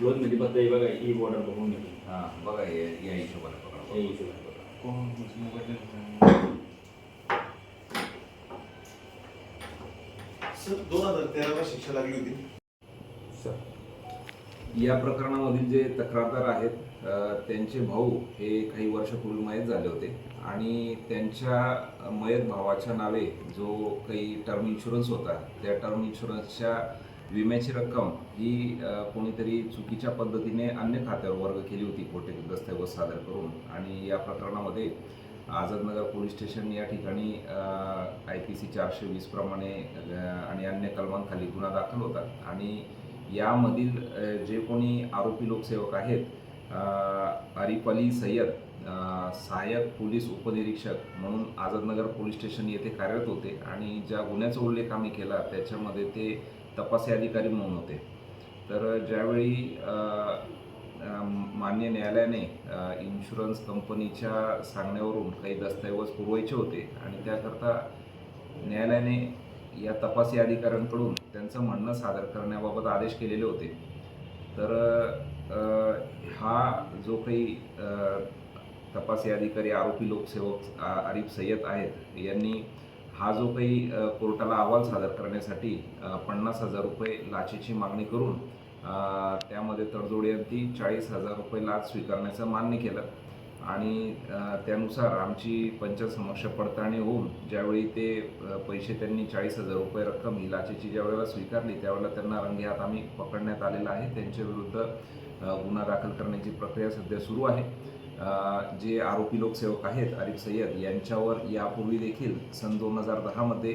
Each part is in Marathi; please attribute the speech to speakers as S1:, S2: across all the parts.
S1: क्लोजमध्ये फक्त हे बघा ही बॉर्डर बघून घ्या.
S2: हां बघा हे या हिशोबाने पकडा.
S1: या हिशोबाने बघा.
S3: सर दोन हजार तेराला शिक्षा लागली होती.
S2: या प्रकरणामधील जे तक्रारदार आहेत त्यांचे भाऊ हे काही वर्षापूर्वी मयत झाले होते आणि त्यांच्या मयत भावाच्या नावे जो काही टर्म इन्शुरन्स होता त्या टर्म इन्शुरन्सच्या विम्याची रक्कम ही कोणीतरी चुकीच्या पद्धतीने अन्य खात्यावर वर्ग केली होती खोटे दस्तऐवज सादर करून. आणि या प्रकरणामध्ये आझादनगर पोलीस स्टेशन या ठिकाणी आय पी सी चारशे वीस प्रमाणे आणि अन्य कलमांखाली गुन्हा दाखल होता. आणि यामधील जे कोणी आरोपी लोकसेवक आहेत अ, आरिफ अली सय्यद सहाय्यक पोलीस उपनिरीक्षक म्हणून आझादनगर पोलीस स्टेशन येथे कार्यरत होते. आणि ज्या गुन्ह्याचा उल्लेख आम्ही केला त्याच्यामध्ये ते तपासी अधिकारी म्हणून होते. तर ज्यावेळी मान्य न्यायालयाने इन्शुरन्स कंपनीच्या सांगण्यावरून काही दस्तऐवज पुरवायचे होते आणि त्याकरता न्यायालयाने या तपासी अधिकाऱ्यांकडून त्यांचं म्हणणं सादर करण्याबाबत आदेश केलेले होते. तर हा जो काही तपासी अधिकारी आरोपी लोकसेवक आरिफ सय्यद आहेत यांनी हा जो काही कोर्टाला अहवाल सादर करण्यासाठी पन्नास हजार रुपये लाचेची मागणी करून अ, त्यामध्ये तडजोडीअंती चाळीस हजार रुपये लाच स्वीकारण्याचं मान्य केलं. आणि त्यानुसार आमची पंचासमक्ष पडताळणी होऊन ज्यावेळी ते पैसे त्यांनी चाळीस हजार रुपये रक्कम ही लाचेची ज्यावेळेला स्वीकारली त्यावेळेला त्यांना रंगेहात आम्ही पकडण्यात आलेला आहे. त्यांच्याविरुद्ध गुन्हा दाखल करण्याची प्रक्रिया सध्या सुरू आहे. जे आरोपी लोकसेवक आहेत आरिफ सय्यद यांच्यावर यापूर्वी देखील सन दोन हजार दहामध्ये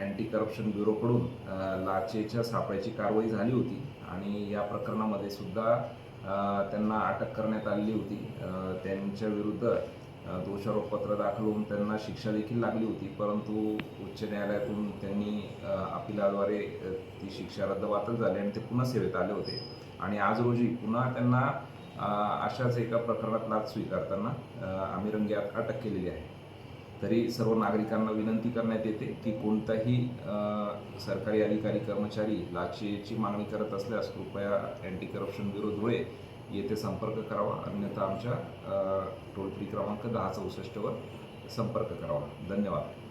S2: अँटी करप्शन ब्युरोकडून लाचेच्या सापळ्याची कारवाई झाली होती आणि या प्रकरणामध्ये सुद्धा त्यांना अटक करण्यात आलेली होती. त्यांच्या विरुद्ध दोषारोपपत्र दाखल होऊन त्यांना शिक्षा देखील लागली होती. परंतु उच्च न्यायालयातून त्यांनी अपिलाद्वारे ती शिक्षा रद्दबातल झाली आणि ते पुन्हा सेवेत आले होते. आणि आज रोजी पुन्हा त्यांना अशाच एका प्रकरणात लाच स्वीकारताना आम्ही रंग्यात अटक केलेली आहे. तरी सर्व नागरिकांना विनंती करण्यात येते की कोणताही सरकारी अधिकारी कर्मचारी लाचेची मागणी करत असल्यास कृपया अँटी करप्शन ब्युरो धुळे येथे संपर्क करावा. अन्यथा आमच्या टोल फ्री क्रमांक दहा चौसष्टवर संपर्क करावा. धन्यवाद.